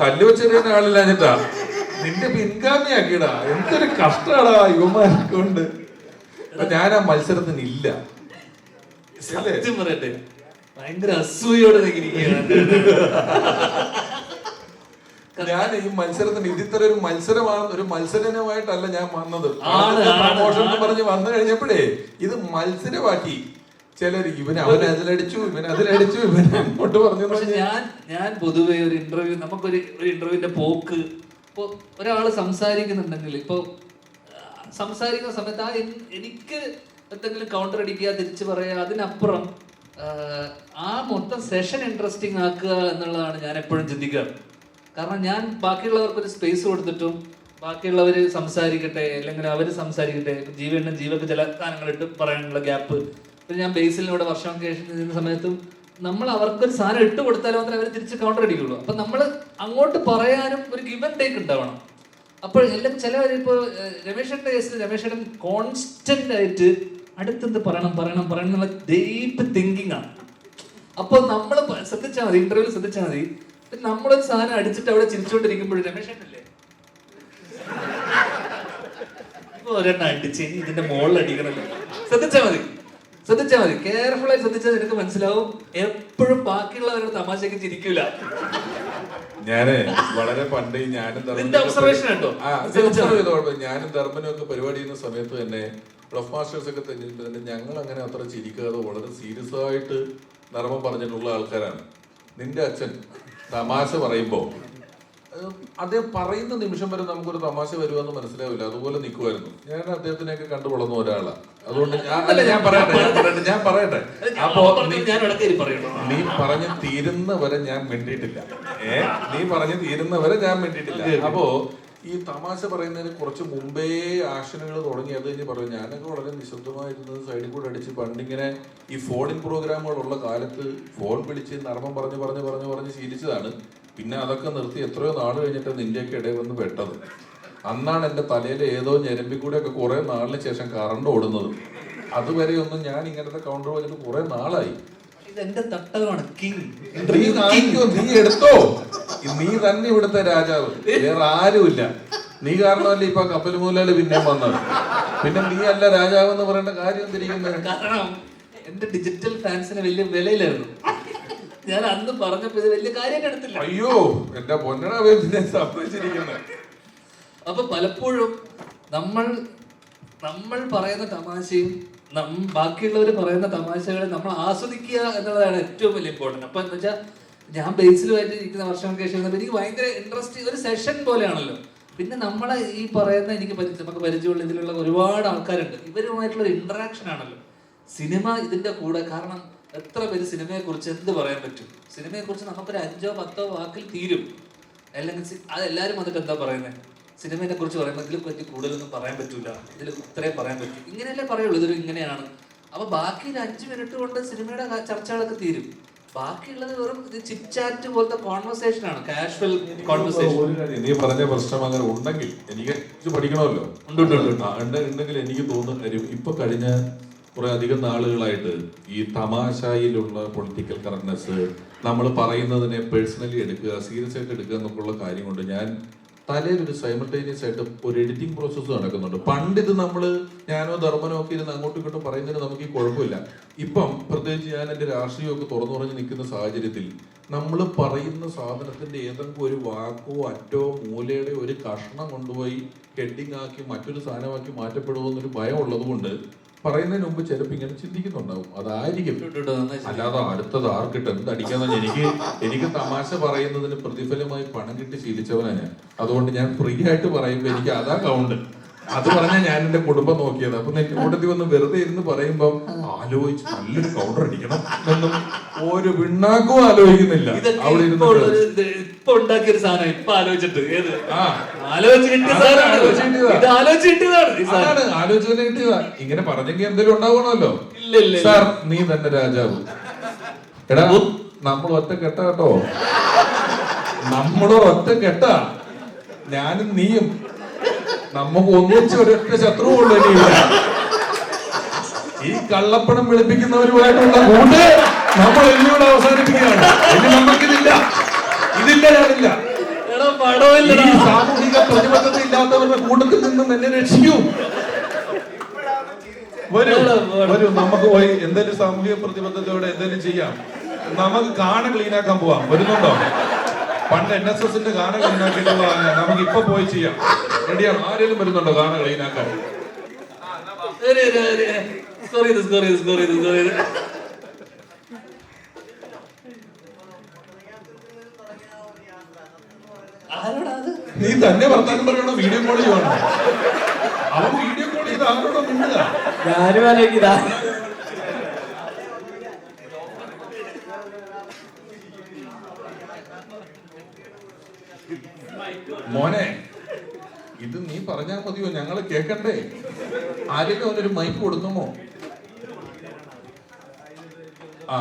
കല്ല് വെച്ചെറിയുന്ന ആളില്ലാഞ്ഞിട്ടാ നിന്റെ പിൻഗാമിയാക്കിടാ എന്തൊരു കഷ്ടാടാ യുവമാരൊക്കെ ഞാൻ ആ മത്സരത്തിന് ഇല്ല. സത്യം പറയട്ടെ. ഭയങ്കര അസൂയോടെ ഞാൻ ഈ മത്സരത്തിന് ഇതിത്ര ഒരു മത്സരമാണ് ഒരു മത്സരമായിട്ടല്ല ഞാൻ വന്നത്. പ്രമോഷൻ ആണ്. പറഞ്ഞ് വന്നു കഴിഞ്ഞപ്പോഴേ ഇത് മത്സരമാക്കി. ചിലർ ഇവൻ അവൻ അതിലടിച്ചു ഇവൻ അതിലടിച്ചു ഇവൻ അങ്ങോട്ട് പറഞ്ഞു എന്ന് പക്ഷെ പറഞ്ഞ് ഞാൻ ഞാൻ പൊതുവെ ഒരു ഇന്റർവ്യൂ നമുക്കൊരു ഒരു ഇന്റർവ്യൂവിന്റെ പോക്ക് ഇപ്പൊ ഒരാൾ സംസാരിക്കുന്നുണ്ടെങ്കിൽ ഇപ്പൊ സംസാരിക്കുന്ന സമയത്ത് ആ എനിക്ക് എന്തെങ്കിലും കൗണ്ടർ അടിക്കുക തിരിച്ചു പറയുക അതിനപ്പുറം ആ, മൊത്തം സെഷൻ ഇൻട്രസ്റ്റിംഗ് ആക്കുക എന്നുള്ളതാണ് ഞാൻ എപ്പോഴും ചിന്തിക്കാറ്. കാരണം ഞാൻ ബാക്കിയുള്ളവർക്ക് ഒരു സ്പേസ് കൊടുത്തിട്ടും ബാക്കിയുള്ളവർ സംസാരിക്കട്ടെ അല്ലെങ്കിൽ അവർ സംസാരിക്കട്ടെ ജീവൻ ജീവക്ക് ചില സാധനങ്ങളിട്ട് പറയാനുള്ള ഗ്യാപ്പ് ഞാൻ ബേസിലൂടെ വർഷം ശേഷം നിന്ന സമയത്തും നമ്മൾ അവർക്കൊരു സാധനം ഇട്ട് കൊടുത്താലും മാത്രമേ അവർ തിരിച്ച് കൗണ്ടർ അടിക്കുള്ളൂ. അപ്പൊ നമ്മൾ അങ്ങോട്ട് പറയാനും ഒരു ഗിവൻ ടേക്ക് ഉണ്ടാവണം. അപ്പോൾ എല്ലാം ചില ഇപ്പോൾ രമേശന്റെ കേസിൽ രമേശൻ കോൺസ്റ്റന്റ് ആയിട്ട് അടുത്തെന്ത് പറയണം പറയണം പറയണം എന്നുള്ള ഡീപ്പ് തിങ്കിങ് ആണ്. അപ്പോൾ നമ്മൾ ശ്രദ്ധിച്ചാൽ മതി ഇന്റർവ്യൂ ശ്രദ്ധിച്ചാൽ മതി. നമ്മളൊരു സാധനം അടിച്ചിട്ട് അവിടെ ചിരിച്ചുകൊണ്ടിരിക്കുമ്പോഴും രമേശനല്ലേ ഒരെണ്ണം അടിച്ച് ഇതിന്റെ മുകളിൽ അടിക്കണല്ലോ ശ്രദ്ധിച്ചാൽ മതി. ശ്രദ്ധിച്ചാൽ മതി. കെയർഫുൾ ആയി ശ്രദ്ധിച്ചാൽ നിനക്ക് മനസ്സിലാവും. എപ്പോഴും ബാക്കിയുള്ളവരുടെ തമാശക്ക് ചിരിക്കൂല. ഞാൻ വളരെ പണ്ട് ഞാനും ഒബ്സർവേഷൻ. ഞാനും ധർമ്മനും ഒക്കെ പരിപാടി ചെയ്യുന്ന സമയത്ത് തന്നെ റഫ് മാസ്റ്റേഴ്സ് ഒക്കെ തന്നെ ഞങ്ങൾ അങ്ങനെ അത്ര ചിരിക്കാതെ വളരെ സീരിയസ് ആയിട്ട് ധർമ്മം പറഞ്ഞിട്ടുള്ള ആൾക്കാരാണ്. നിന്റെ അച്ഛൻ തമാശ പറയുമ്പോ അത് അദ്ദേഹം പറയുന്ന നിമിഷം വരെ നമുക്കൊരു തമാശ വരുമെന്ന് മനസ്സിലാവില്ല. അതുപോലെ നിൽക്കുമായിരുന്നു ഞാൻ അദ്ദേഹത്തിനെയൊക്കെ കണ്ടു വളർന്ന ഒരാളാണ് അതുകൊണ്ട് ഞാൻ അല്ല ഞാൻ പറയട്ടെ ഞാൻ പറയട്ടെ ഞാൻ പറയട്ടെ. അപ്പോ നീ ഞാൻ തീരുന്ന വരെ പറഞ്ഞ് ഞാൻ മിണ്ടിയിട്ടില്ല. ഏ? നീ പറഞ്ഞ് തീരുന്നവരെ ഞാൻ മിണ്ടിയിട്ടില്ല. അപ്പോ ഈ തമാശ പറയുന്നതിന് കുറച്ച് മുമ്പേ ആക്ഷനുകൾ തുടങ്ങി അത് കഴിഞ്ഞ് പറയും ഞാനൊക്കെ വളരെ നിശബ്ദമായിരുന്നത് സൈഡിൽ കൂടെ അടിച്ച് പണ്ടിങ്ങനെ ഈ ഫോണിൻ പ്രോഗ്രാമുകളുള്ള കാലത്ത് ഫോൺ വിളിച്ച് നർമ്മം പറഞ്ഞ് പറഞ്ഞ് പറഞ്ഞ് പറഞ്ഞ് ശീലിച്ചതാണ്. പിന്നെ അതൊക്കെ നിർത്തി എത്രയോ നാൾ കഴിഞ്ഞിട്ട് നിന്റെയൊക്കെ ഇടയിൽ വന്ന് പെട്ടത്. അന്നാണ് എന്റെ തലയിൽ ഏതോ ഞരമ്പി കൂടെ ഒക്കെ കുറെ നാളിന് ശേഷം കറണ്ട് ഓടുന്നത്. അതുവരെ ഒന്നും ഞാൻ ഇങ്ങനത്തെ കൗണ്ടർ വന്നിട്ട് കുറെ നാളായി. ഇത് എന്റെ തട്ടകമാണ്. കിങ്. നീ എടുത്തോ? നീ തന്നെ ഇവിടുത്തെ രാജാവ്. വേറെ ആരുമില്ല നീ കാരണമല്ല ഇപ്പൊ കപ്പൽ മൂലാൽ പിന്നെ വന്നത്? പിന്നെ നീ അല്ല രാജാവ് എന്ന് പറയേണ്ട കാര്യം തിരിക്കുന്നത് കാരണം എന്റെ ഡിജിറ്റൽ ഫാൻസിന് വലിയ വിലയിലായിരുന്നു ഞാൻ അന്ന് പറഞ്ഞപ്പോ ഇത് വലിയ കാര്യം എടുത്തില്ല. അയ്യോ എന്റെ പൊന്നടാവേ പിന്നെ സംഭവിച്ചിരിക്കുന്നത് അപ്പൊ പലപ്പോഴും നമ്മൾ നമ്മൾ പറയുന്ന തമാശയും നം ബാക്കിയുള്ളവർ പറയുന്ന തമാശകളെ നമ്മൾ ആസ്വദിക്കുക എന്നുള്ളതാണ് ഏറ്റവും വലിയ ഇമ്പോർട്ടന്റ് അപ്പൊ എന്ന് വെച്ചാൽ ഞാൻ ബേസിലുമായിട്ട് ഇരിക്കുന്ന വർഷങ്ങൾക്ക് ശേഷം എനിക്ക് ഭയങ്കര ഇൻട്രസ്റ്റ് ഒരു സെഷൻ പോലെയാണല്ലോ. പിന്നെ നമ്മളെ ഈ പറയുന്ന എനിക്ക് പരിചയം നമുക്ക് പരിചയമുള്ള ഇതിലുള്ള ഒരുപാട് ആൾക്കാരുണ്ട്. ഇവരുമായിട്ടുള്ള ഇന്ററാക്ഷൻ ആണല്ലോ. സിനിമ ഇതിന്റെ കൂടെ കാരണം എത്ര പേര് സിനിമയെ കുറിച്ച് എന്ത് പറയാൻ പറ്റും? സിനിമയെ കുറിച്ച് നമുക്കൊരു അഞ്ചോ പത്തോ വാക്കിൽ തീരും. അല്ലെങ്കിൽ അത് എല്ലാവരും വന്നിട്ട് എന്താ പറയുന്നത് സിനിമയെ കുറിച്ച് പറയുമ്പോൾ ഇതിൽ പറ്റി കൂടുതലൊന്നും പറയാൻ പറ്റൂല. ഇതിൽ ഇത്രേ പറയാൻ പറ്റും. ഇങ്ങനെയല്ലേ പറയുള്ളൂ. ഇതൊരു ഇങ്ങനെയാണ്. അപ്പൊ ബാക്കി ഒരു അഞ്ച് മിനിറ്റ് കൊണ്ട് സിനിമയുടെ ചർച്ചകളൊക്കെ തീരും. ബാക്കിയുള്ളത് വെറും ചിറ്റാറ്റ് പോലത്തെ കോൺവെർസേഷൻ ആണ്. കാഷ്വൽ കോൺവെർസേഷൻ നീ പറഞ്ഞ പ്രശ്നം അങ്ങനെ ഉണ്ടെങ്കിൽ എനിക്ക് ഇത് പഠിക്കണമല്ലോ. ഉണ്ട് ഉണ്ടെങ്കിൽ എനിക്ക് തോന്നുന്ന കാര്യം ഇപ്പൊ കഴിഞ്ഞ കുറെ അധികം നാളുകളായിട്ട് ഈ തമാശയിലുള്ള പൊളിറ്റിക്കൽ കറക്റ്റ്നെസ് നമ്മൾ പറയുന്നതിനെ പേഴ്സണലി എടുക്കുക സീരിയസ് ആയിട്ട് എടുക്കുക എന്നൊക്കെയുള്ള കാര്യം കൊണ്ട് ഞാൻ തലയിൽ ഒരു സൈമൾട്ടേനിയസ് ആയിട്ട് ഒരു എഡിറ്റിംഗ് പ്രോസസ്സ് നടക്കുന്നുണ്ട്. പണ്ട് ഇത് നമ്മൾ ഞാനോ ധർമ്മനോ ഒക്കെ ഇരുന്ന് അങ്ങോട്ടും ഇങ്ങോട്ടും പറയുന്നതിന് നമുക്ക് ഈ കുഴപ്പമില്ല. ഇപ്പം പ്രത്യേകിച്ച് ഞാൻ എന്റെ രാഷ്ട്രീയമൊക്കെ തുറന്നു പറഞ്ഞ് നിൽക്കുന്ന സാഹചര്യത്തിൽ നമ്മൾ പറയുന്ന സാധനത്തിന്റെ ഏതെങ്കിലും ഒരു വാക്കോ അറ്റോ മൂലയുടെ ഒരു കഷ്ണം കൊണ്ടുപോയി ഹെഡിങ് ആക്കി മറ്റൊരു സാധനമാക്കി മാറ്റപ്പെടുമോ എന്നൊരു ഭയം ഉള്ളതുകൊണ്ട് പറയുന്നതിന് മുമ്പ് ചിലപ്പോൾ ഇങ്ങനെ ചിന്തിക്കുന്നുണ്ടാവും. അതായിരിക്കും. അല്ലാതെ അടുത്തത് ആർക്കിട്ട് എന്ത് അടിക്കാന്ന് എനിക്ക് എനിക്ക് തമാശ പറയുന്നതിന് പ്രതിഫലമായി പണം കിട്ടി ശീലിച്ചവനാണ് ഞാൻ. അതുകൊണ്ട് ഞാൻ ഫ്രീ ആയിട്ട് പറയുമ്പോൾ എനിക്ക് അതാ കൗണ്ട് അത് പറഞ്ഞാൽ ഞാൻ എന്റെ കുടുംബം നോക്കിയത്. അപ്പൊ കൂട്ടത്തിൽ വന്ന് വെറുതെ ഇരുന്ന് പറയുമ്പം ആലോചിച്ച് നല്ലൊരു കൗണ്ടർ അടിക്കണം എന്നും ഒരു പിണ്ണാക്കും ആലോചിക്കുന്നില്ല. അവിടെ ഇരുന്ന് ഒരു- ഇപ്പൊ ഉണ്ടാക്കിയ ഒരു സാധനം ഇപ്പൊ ആലോചിച്ചിട്ട് ഏത്? ആലോചിച്ച് കിട്ടിയ സാധനമാണ്. ആലോചിച്ച് കിട്ടിയതാണ് കിട്ടിയതാ. ഇങ്ങനെ പറഞ്ഞെങ്കിൽ എന്തെങ്കിലും ഉണ്ടാവണമല്ലോ ഇല്ല. സാർ നീ തന്നെ രാജാവ്. എടാ നമ്മൾ ഒറ്റ കെട്ട കേട്ടോ നമ്മളോ ഒറ്റ കെട്ടാ ഞാനും നീയും നമുക്ക് ഒന്നിച്ച് ഒരൊറ്റ ശത്രുവുള്ളൂ ഈ കള്ളപ്പണം വെളുപ്പിക്കുന്നവരുമായിട്ടുള്ള കൂട്ട് നമ്മൾ എന്നോട് അവസാനിപ്പിക്കുകയാണ്. ഇനി നമുക്കിതില്ല ഇതില്ല ഞാനില്ല. ഈ സാമൂഹിക പ്രതിബദ്ധത ഇല്ലാത്തവരുടെ കൂട്ടത്തിൽ നിന്നും എന്നെ രക്ഷിക്കൂ. വരൂ വരൂ നമുക്ക് പോയി എന്തെങ്കിലും സാമൂഹിക പ്രതിബദ്ധതയോടെ എന്തെങ്കിലും ചെയ്യാം. നമുക്ക് കാണ ക്ലീൻ ആക്കാൻ പോവാം. വരുന്നുണ്ടോ? പണ്ട് എൻ എസ് എസിന്റെ കാണ ക്ലീൻ ആക്കിയിട്ടുള്ളതാണ് നമുക്ക് ഇപ്പൊ പോയി ചെയ്യാം. റെഡിയാണ്. ആരെങ്കിലും വരുന്നുണ്ടോ ഗാന ക്ലീൻ ആക്കാൻ സ്കോർ ചെയ്ത് സ്കോർ ചെയ്ത് സ്കോർ ചെയ്ത് സ്കോർ ചെയ്ത് അത്? നീ തന്നെ വർത്താനം പറയണോ വീഡിയോ കോൾ ചെയ്യണോ അവൻ വീഡിയോ കോൾ ചെയ്ത് ആരോടോ മിണ്ടുക? ഞാനും മോനെ ഇത് നീ പറഞ്ഞാൽ മതിയോ? ഞങ്ങൾ കേൾക്കണ്ടേ ആരെങ്കിലും അവനൊരു മൈക്ക് കൊടുക്കുമോ? ആ.